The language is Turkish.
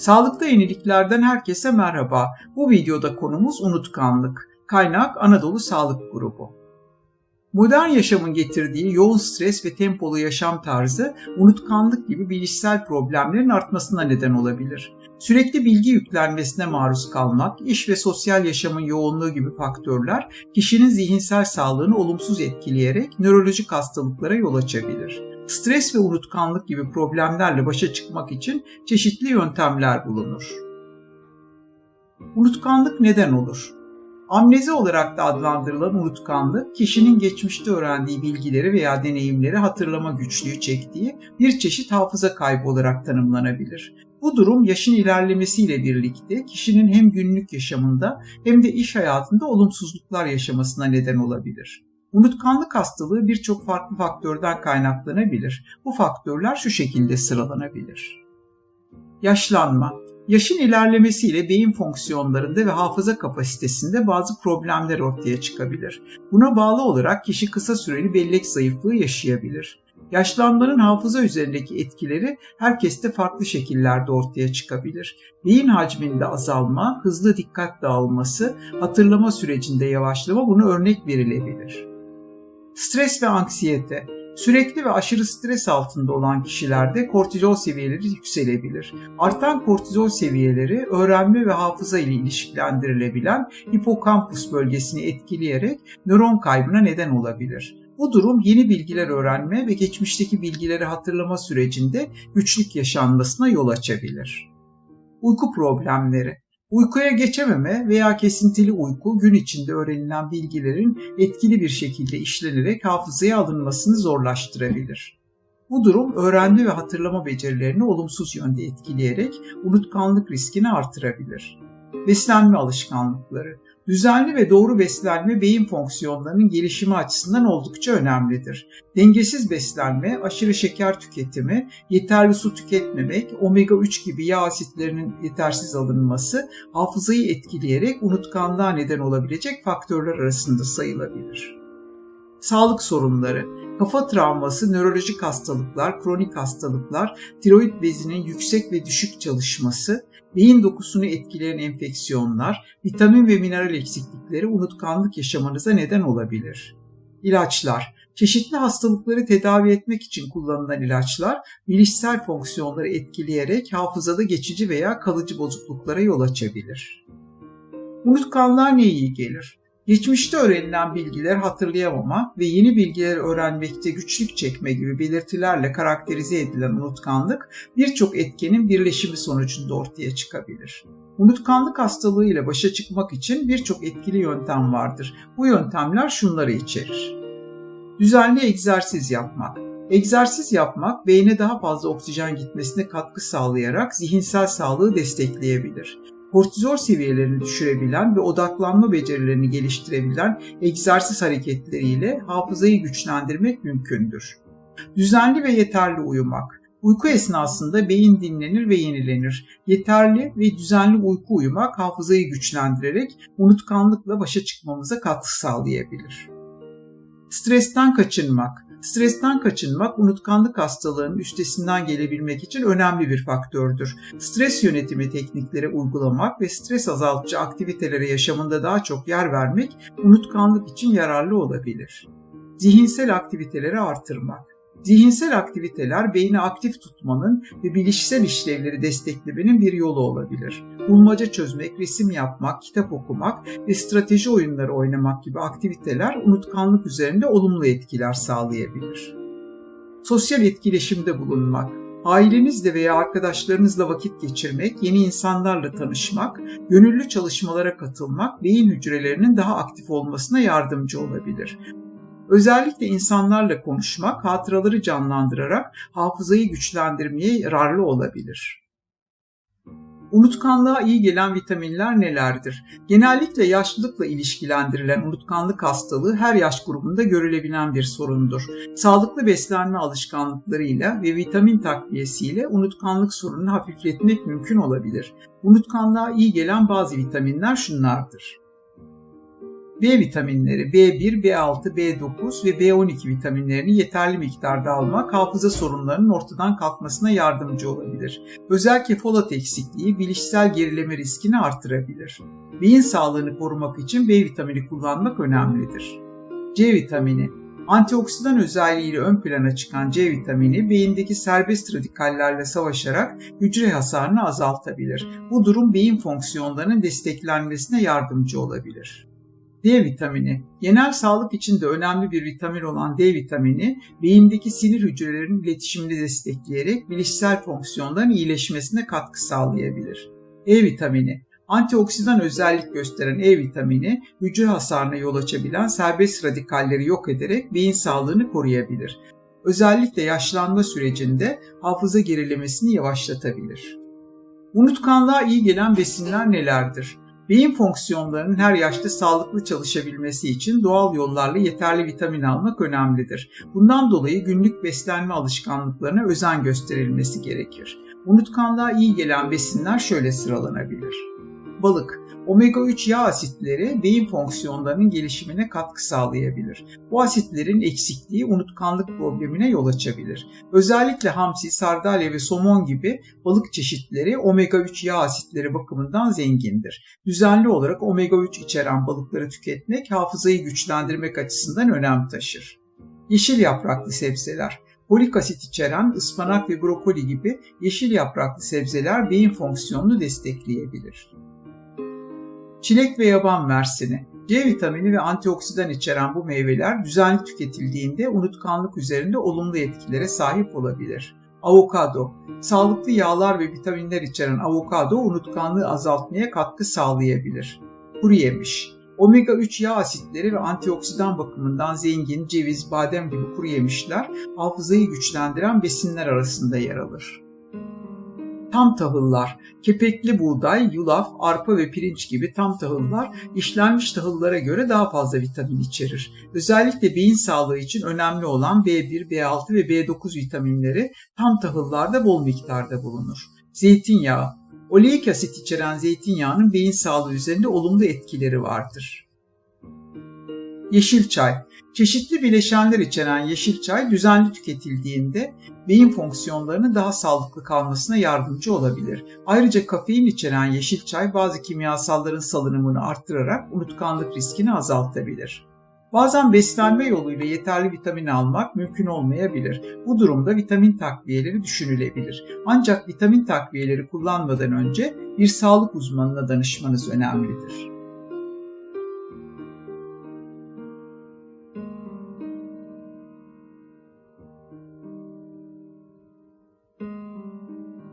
Sağlıkta yeniliklerden herkese merhaba. Bu videoda konumuz unutkanlık. Kaynak Anadolu Sağlık Grubu. Modern yaşamın getirdiği yoğun stres ve tempolu yaşam tarzı unutkanlık gibi bilişsel problemlerin artmasına neden olabilir. Sürekli bilgi yüklenmesine maruz kalmak, iş ve sosyal yaşamın yoğunluğu gibi faktörler kişinin zihinsel sağlığını olumsuz etkileyerek nörolojik hastalıklara yol açabilir. Stres ve unutkanlık gibi problemlerle başa çıkmak için çeşitli yöntemler bulunur. Unutkanlık neden olur? Amnezi olarak da adlandırılan unutkanlık, kişinin geçmişte öğrendiği bilgileri veya deneyimleri hatırlama güçlüğü çektiği bir çeşit hafıza kaybı olarak tanımlanabilir. Bu durum yaşın ilerlemesiyle birlikte kişinin hem günlük yaşamında hem de iş hayatında olumsuzluklar yaşamasına neden olabilir. Unutkanlık hastalığı birçok farklı faktörden kaynaklanabilir. Bu faktörler şu şekilde sıralanabilir. Yaşlanma. Yaşın ilerlemesiyle beyin fonksiyonlarında ve hafıza kapasitesinde bazı problemler ortaya çıkabilir. Buna bağlı olarak kişi kısa süreli bellek zayıflığı yaşayabilir. Yaşlanmanın hafıza üzerindeki etkileri herkeste farklı şekillerde ortaya çıkabilir. Beyin hacminde azalma, hızlı dikkat dağılması, hatırlama sürecinde yavaşlama bunu örnek verilebilir. Stres ve anksiyete Sürekli ve aşırı stres altında olan kişilerde kortizol seviyeleri yükselebilir. Artan kortizol seviyeleri öğrenme ve hafıza ile ilişkilendirilebilen hipokampus bölgesini etkileyerek nöron kaybına neden olabilir. Bu durum yeni bilgiler öğrenme ve geçmişteki bilgileri hatırlama sürecinde güçlük yaşanmasına yol açabilir. Uyku problemleri Uykuya geçememe veya kesintili uyku gün içinde öğrenilen bilgilerin etkili bir şekilde işlenerek hafızaya alınmasını zorlaştırabilir. Bu durum öğrenme ve hatırlama becerilerini olumsuz yönde etkileyerek unutkanlık riskini artırabilir. Beslenme alışkanlıkları Düzenli ve doğru beslenme beyin fonksiyonlarının gelişimi açısından oldukça önemlidir. Dengesiz beslenme, aşırı şeker tüketimi, yeterli su tüketmemek, omega 3 gibi yağ asitlerinin yetersiz alınması hafızayı etkileyerek unutkanlığa neden olabilecek faktörler arasında sayılabilir. Sağlık sorunları, kafa travması, nörolojik hastalıklar, kronik hastalıklar, tiroid bezinin yüksek ve düşük çalışması, beyin dokusunu etkileyen enfeksiyonlar, vitamin ve mineral eksiklikleri unutkanlık yaşamanıza neden olabilir. İlaçlar Çeşitli hastalıkları tedavi etmek için kullanılan ilaçlar bilişsel fonksiyonları etkileyerek hafızada geçici veya kalıcı bozukluklara yol açabilir. Unutkanlığa ne iyi gelir? Geçmişte öğrenilen bilgiler hatırlayamama ve yeni bilgiler öğrenmekte güçlük çekme gibi belirtilerle karakterize edilen unutkanlık birçok etkenin birleşimi sonucunda ortaya çıkabilir. Unutkanlık hastalığı ile başa çıkmak için birçok etkili yöntem vardır. Bu yöntemler şunları içerir. Düzenli egzersiz yapmak. Egzersiz yapmak beyne daha fazla oksijen gitmesine katkı sağlayarak zihinsel sağlığı destekleyebilir kortizol seviyelerini düşürebilen ve odaklanma becerilerini geliştirebilen egzersiz hareketleriyle hafızayı güçlendirmek mümkündür. Düzenli ve yeterli uyumak. Uyku esnasında beyin dinlenir ve yenilenir. Yeterli ve düzenli uyku uyumak hafızayı güçlendirerek unutkanlıkla başa çıkmamıza katkı sağlayabilir. Stresten kaçınmak. Stresten kaçınmak unutkanlık hastalığının üstesinden gelebilmek için önemli bir faktördür. Stres yönetimi teknikleri uygulamak ve stres azaltıcı aktivitelere yaşamında daha çok yer vermek unutkanlık için yararlı olabilir. Zihinsel aktiviteleri artırmak Zihinsel aktiviteler beyni aktif tutmanın ve bilişsel işlevleri desteklemenin bir yolu olabilir. Bulmaca çözmek, resim yapmak, kitap okumak ve strateji oyunları oynamak gibi aktiviteler unutkanlık üzerinde olumlu etkiler sağlayabilir. Sosyal etkileşimde bulunmak, ailenizle veya arkadaşlarınızla vakit geçirmek, yeni insanlarla tanışmak, gönüllü çalışmalara katılmak beyin hücrelerinin daha aktif olmasına yardımcı olabilir. Özellikle insanlarla konuşmak, hatıraları canlandırarak hafızayı güçlendirmeye yararlı olabilir. Unutkanlığa iyi gelen vitaminler nelerdir? Genellikle yaşlılıkla ilişkilendirilen unutkanlık hastalığı her yaş grubunda görülebilen bir sorundur. Sağlıklı beslenme alışkanlıklarıyla ve vitamin takviyesiyle unutkanlık sorununu hafifletmek mümkün olabilir. Unutkanlığa iyi gelen bazı vitaminler şunlardır. B vitaminleri B1, B6, B9 ve B12 vitaminlerini yeterli miktarda almak hafıza sorunlarının ortadan kalkmasına yardımcı olabilir. Özellikle folat eksikliği bilişsel gerileme riskini artırabilir. Beyin sağlığını korumak için B vitamini kullanmak önemlidir. C vitamini Antioksidan özelliğiyle ön plana çıkan C vitamini beyindeki serbest radikallerle savaşarak hücre hasarını azaltabilir. Bu durum beyin fonksiyonlarının desteklenmesine yardımcı olabilir. D vitamini. Genel sağlık için de önemli bir vitamin olan D vitamini, beyindeki sinir hücrelerinin iletişimini destekleyerek bilişsel fonksiyonların iyileşmesine katkı sağlayabilir. E vitamini. Antioksidan özellik gösteren E vitamini, hücre hasarına yol açabilen serbest radikalleri yok ederek beyin sağlığını koruyabilir. Özellikle yaşlanma sürecinde hafıza gerilemesini yavaşlatabilir. Unutkanlığa iyi gelen besinler nelerdir? Beyin fonksiyonlarının her yaşta sağlıklı çalışabilmesi için doğal yollarla yeterli vitamin almak önemlidir. Bundan dolayı günlük beslenme alışkanlıklarına özen gösterilmesi gerekir. Unutkanlığa iyi gelen besinler şöyle sıralanabilir. Balık, omega 3 yağ asitleri beyin fonksiyonlarının gelişimine katkı sağlayabilir. Bu asitlerin eksikliği unutkanlık problemine yol açabilir. Özellikle hamsi, sardalya ve somon gibi balık çeşitleri omega 3 yağ asitleri bakımından zengindir. Düzenli olarak omega 3 içeren balıkları tüketmek hafızayı güçlendirmek açısından önem taşır. Yeşil yapraklı sebzeler Folik asit içeren ıspanak ve brokoli gibi yeşil yapraklı sebzeler beyin fonksiyonunu destekleyebilir. Çilek ve yaban mersini. C vitamini ve antioksidan içeren bu meyveler düzenli tüketildiğinde unutkanlık üzerinde olumlu etkilere sahip olabilir. Avokado. Sağlıklı yağlar ve vitaminler içeren avokado unutkanlığı azaltmaya katkı sağlayabilir. Kuru yemiş. Omega 3 yağ asitleri ve antioksidan bakımından zengin ceviz, badem gibi kuru yemişler hafızayı güçlendiren besinler arasında yer alır tam tahıllar, kepekli buğday, yulaf, arpa ve pirinç gibi tam tahıllar işlenmiş tahıllara göre daha fazla vitamin içerir. Özellikle beyin sağlığı için önemli olan B1, B6 ve B9 vitaminleri tam tahıllarda bol miktarda bulunur. Zeytinyağı, oleik asit içeren zeytinyağının beyin sağlığı üzerinde olumlu etkileri vardır. Yeşil çay, Çeşitli bileşenler içeren yeşil çay düzenli tüketildiğinde beyin fonksiyonlarının daha sağlıklı kalmasına yardımcı olabilir. Ayrıca kafein içeren yeşil çay bazı kimyasalların salınımını arttırarak unutkanlık riskini azaltabilir. Bazen beslenme yoluyla yeterli vitamin almak mümkün olmayabilir. Bu durumda vitamin takviyeleri düşünülebilir. Ancak vitamin takviyeleri kullanmadan önce bir sağlık uzmanına danışmanız önemlidir.